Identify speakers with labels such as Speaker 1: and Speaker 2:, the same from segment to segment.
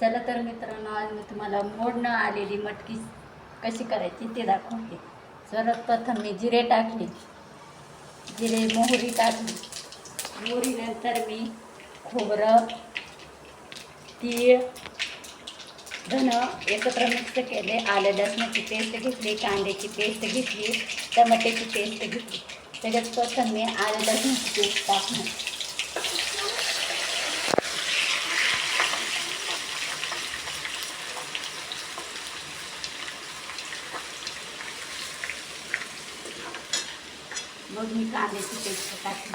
Speaker 1: चला तर मित्रांनो आज मी तुम्हाला मोडणं आलेली मटकी कशी करायची ते दाखवते. सर्वात प्रथम मी जिरे टाकले. जिरे मोहरी टाकली. मोहरीनंतर मी खोबरं तीळ धन एकत्र मिक्स केले. आलं लसणाची पेस्ट घेतली कांद्याची पेस्ट घेतली टमाट्याची पेस्ट घेतली. सगळ्यात प्रथम मी आलं लसणाची पेस्ट टाकणार. मग मी कांद्याची पेस्ट टाकली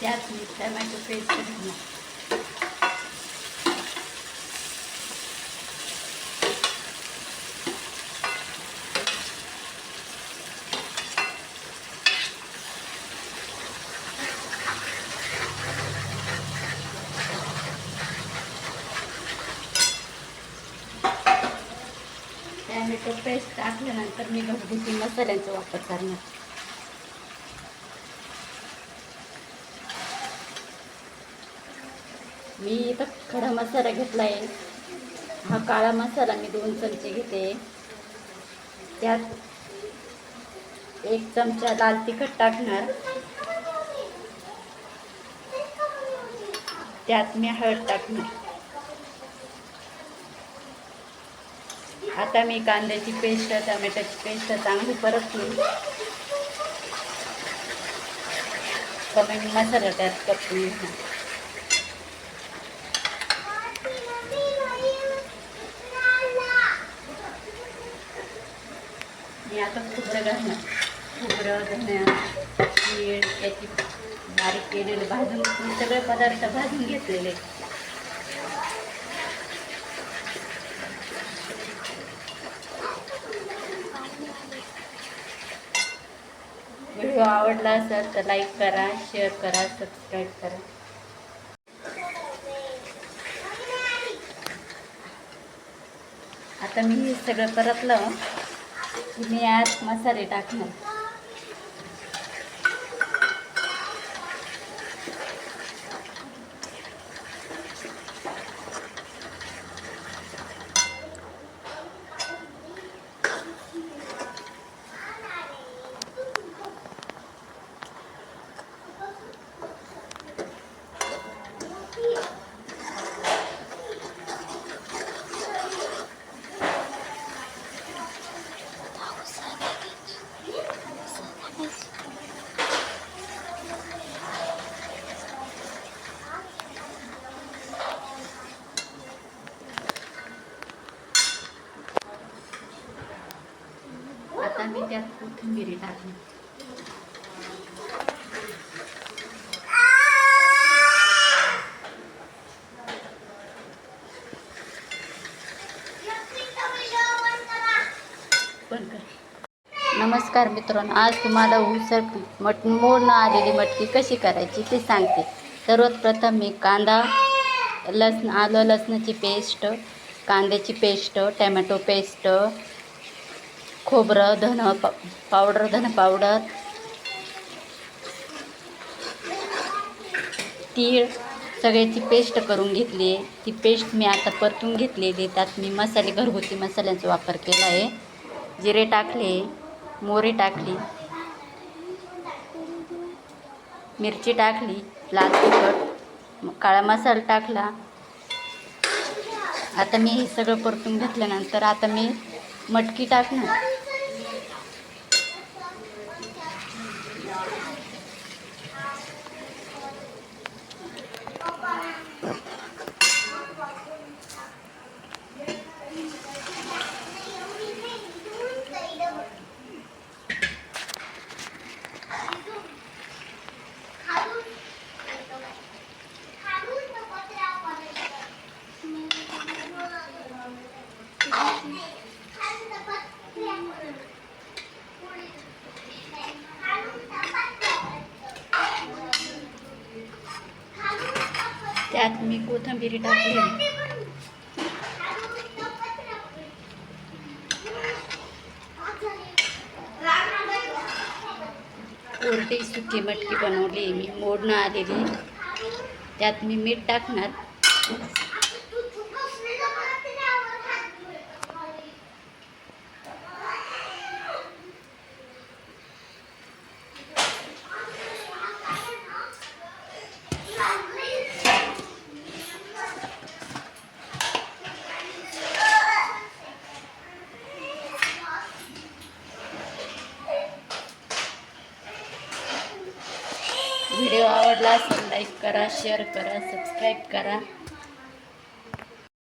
Speaker 1: त्यात मी टमॅटो पेस्ट घालणार टॅमॅटो पेस्ट टाकल्यानंतर मी घरगुती मसाल्यांचा वापर करणार. मी इथं खडा मसाला घेतला आहे हा काळा मसाला मी दोन चमचे घेते. त्यात एक चमचा लाल तिखट टाकणार. त्यात मी हळद टाकणार. आता मी कांद्याची पेस्ट टमॅटोची पेस्ट चांगली परतली. कमी मसाला त्यात परतून मी आता खोबरं घालणार. खोबरं धन्या तीळ याची बारीक केलेलं भाजून सगळे पदार्थ भाजून घेतलेले. व्हिडिओ आवडला असेल तर लाईक करा शेअर करा सबस्क्राईब करा. आता मी हे सगळं परतलं की मी आज मसाले टाकणार. आता मी त्यात कोथिंबिरी टाकली. नमस्कार मित्रांनो आज तुम्हाला उसळ मट मोडणं आलेली मटकी कशी करायची ते सांगते. सर्वात प्रथम मी कांदा लसण आलं लसणाची पेस्ट कांद्याची पेस्ट टॅमॅटो पेस्ट खोबरं धन पा पावडर धन पावडर तीळ सगळ्याची पेस्ट करून घेतली आहे. ती पेस्ट मी आता परतून घेतलेली त्यात मी मसाले घरगुती मसाल्यांचा वापर केला आहे. जिरे टाकले मोहरी टाकली मिरची टाकली लाल तिखट काळा मसाला टाकला. आता मी हे सगळं परतून घेतल्यानंतर आता मी मटकी टाकणार.
Speaker 2: त्यात मी कोथिंबीर टाकली. कोरडी सुकी मटकी बनवली मी मोडणं आलेली. त्यात मी मीठ टाकणार. व्हिडिओ आवडला असेल लाईक करा शेअर करा सबस्क्राईब करा.